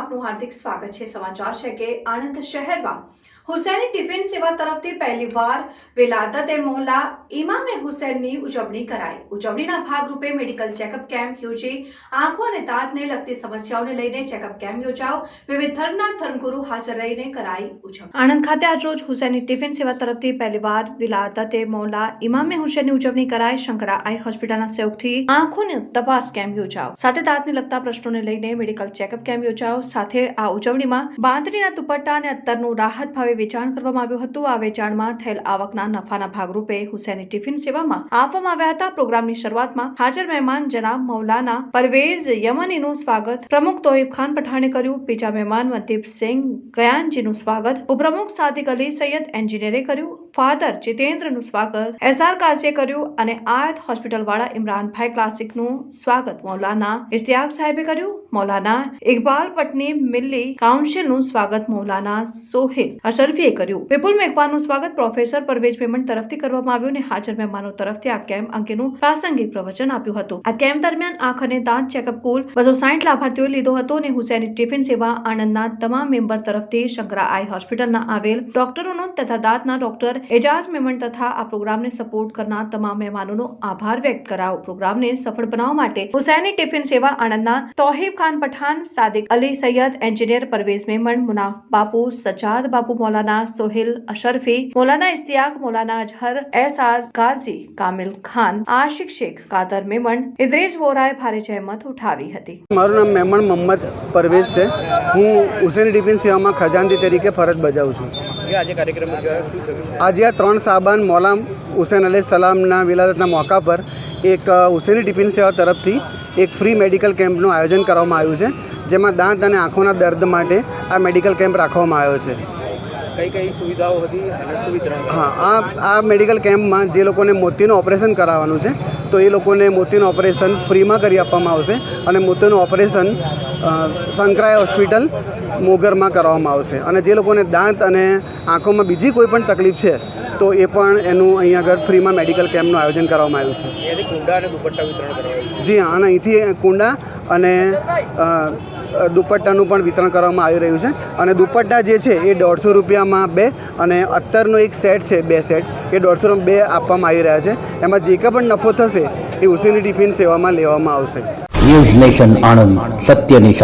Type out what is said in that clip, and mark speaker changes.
Speaker 1: આપનું હાર્દિક સ્વાગત છે સમાચાર છે કે આણંદ શહેરમાં હુસૈની ટિફિન સેવા તરફથી પહેલીવાર વિલાદત એ મોહલ્લા ઇમામે હુસૈનની ઉજવણી કરાઈ. ઉજવણીના ભાગરૂપે મેડિકલ ચેકઅપ કેમ્પ યોજી આંખો અને દાંતને લગતી સમસ્યાઓને લઈને ચેકઅપ કેમ્પ યોજાયો વિવિધ ધર્મના ધર્મગુરુ હાજર રહીને કરાઈ ઉજવણી. આણંદ ખાતે આજ રોજ હુસૈની ટિફિન સેવા તરફથી પહેલીવાર વિલાદત એ મોહલ્લા ઇમામે હુસૈનની ઉજવણી કરાઈ. શંકરા આઈ હોસ્પિટલના સહયોગથી આંખોની તપાસ કેમ્પ યોજાયો સાથે દાંતને લગતા પ્રશ્નોને લઈને મેડિકલ ચેકઅપ કેમ્પ યોજાયો સાથે આ ઉજવણીમાં બાંધણીના દુપટ્ટા અને અત્તરનું રાહત ભાવે વેચાણ કરવામાં આવ્યું હતું. આ વેચાણમાં થયેલ આવકના નફાના ભાગરૂપે હુસેની ટિફિન સેવામાં આપવામાં આવ્યા હતા. પ્રોગ્રામની શરૂઆતમાં હાજર મહેમાન જનાબ મૌલાના પરવેઝ યમનીનું સ્વાગત પ્રમુખ તોયબ ખાન પઠાણે કર્યું. બીજા મહેમાન મનદીપસિંહ ગયાનજીનું સ્વાગત ઉપપ્રમુખ સાદિક અલી સૈયદ એન્જિનિયરે કર્યું. ફાધર જીતેન્દ્રનું સ્વાગત એસઆર કાઝીએ કર્યું અને આયત હોસ્પિટલ વાળા ઇમરાનભાઈ ક્લાસિકનું સ્વાગત મૌલાના ઇશ્તિયાક સાહેબે કર્યું. મૌલાના ઇકબાલ પટની મિલ્લી કાઉન્સિલનું સ્વાગત મૌલાના સોહેલ અશરફીએ કર્યું. વિપુલ મેઘવાનનું સ્વાગત પ્રોફેસર પરવેજ મેમણ તરફથી કરવામાં આવ્યું અને હાજર મહેમાનો તરફથી આ કેમ્પ અંગેનું પ્રાસંગિક પ્રવચન આપ્યું હતું. આ કેમ્પ દરમિયાન આંખ અને દાંત ચેકઅપ કુલ બસો સાઠ લાભાર્થીઓ લીધો હતો અને હુસેની ટિફિન સેવા આણંદના તમામ મેમ્બર તરફથી શંકરા આઈ હોસ્પિટલના આવેલ ડોક્ટરોનો તથા દાંતના ડોક્ટર એજાજ મેમણ તથા આ પ્રોગ્રામને સપોર્ટ કરનાર તમામ મહેમાનોનો આભાર વ્યક્ત કરાયો. પ્રોગ્રામને સફળ બનાવવા માટે હુસેની ટિફિન સેવા આણંદના તોહિબ ખાન પઠાન સાદિક અલી સૈયદ એન્જિનિયર પરવેઝ મેમણ મુનાફ બાપુ સજાદ બાપુ મૌલાના સોહેલ અશરફી મૌલાના ઇસ્તિયાક મૌલાના અજહર એસાજ ગાઝી કામિલ ખાન આશિક શેખ કાદર મેમણ ઇદ્રીસ વોરાએ ભારે જહેમત ઉઠાવી હતી.
Speaker 2: મારું નામ મેમણ મોહમ્મદ પરવેઝ છે. હું હુસેન ડિફેન્સ સેવામાં ખજાનચી તરીકે ફરજ બજાવું છે.
Speaker 3: આજે
Speaker 2: આ ત્રણ સાબાન મોલામ હુસેન અલી સલામના વિલાદતના મોકા પર એક હુસેની ટિફિન સેવા તરફથી એક ફ્રી મેડિકલ કેમ્પનું આયોજન કરવામાં આવ્યું છે. જેમાં દાંત અને આંખોના દર્દ માટે આ મેડિકલ કેમ્પ રાખવામાં આવ્યો છે.
Speaker 3: કઈ કઈ સુવિધાઓ હતી
Speaker 2: હા આ આ મેડિકલ કેમ્પમાં જે લોકોને મોતીનું ઓપરેશન કરાવવાનું છે તો એ લોકોને મોતીનું ઓપરેશન ફ્રીમાં કરી આપવામાં આવશે અને મોતીનું ઓપરેશન સંકરાય હોસ્પિટલ મોગરમાં કરવામાં આવશે. અને જે લોકોને દાંત અને આંખોમાં બીજી કોઈ પણ તકલીફ છે તો એ પણ એનું અહીંયા આગળ ફ્રીમાં મેડિકલ કેમ્પનું આયોજન કરવામાં આવ્યું છે. જી હા અને અહીંથી કુંડા અને દુપટ્ટાનું પણ વિતરણ કરવામાં આવી રહ્યું છે. અને દુપટ્ટા જે છે એ દોઢસો રૂપિયામાં બે અને અત્તરનો એક સેટ છે, બે સેટ, એ દોઢસો બે આપવામાં આવી રહ્યા છે. એમાં જે કંઈ પણ નફો થશે એ ઉસીની ટિફિન સેવામાં લેવામાં આવશે.
Speaker 4: News nation. સત્યની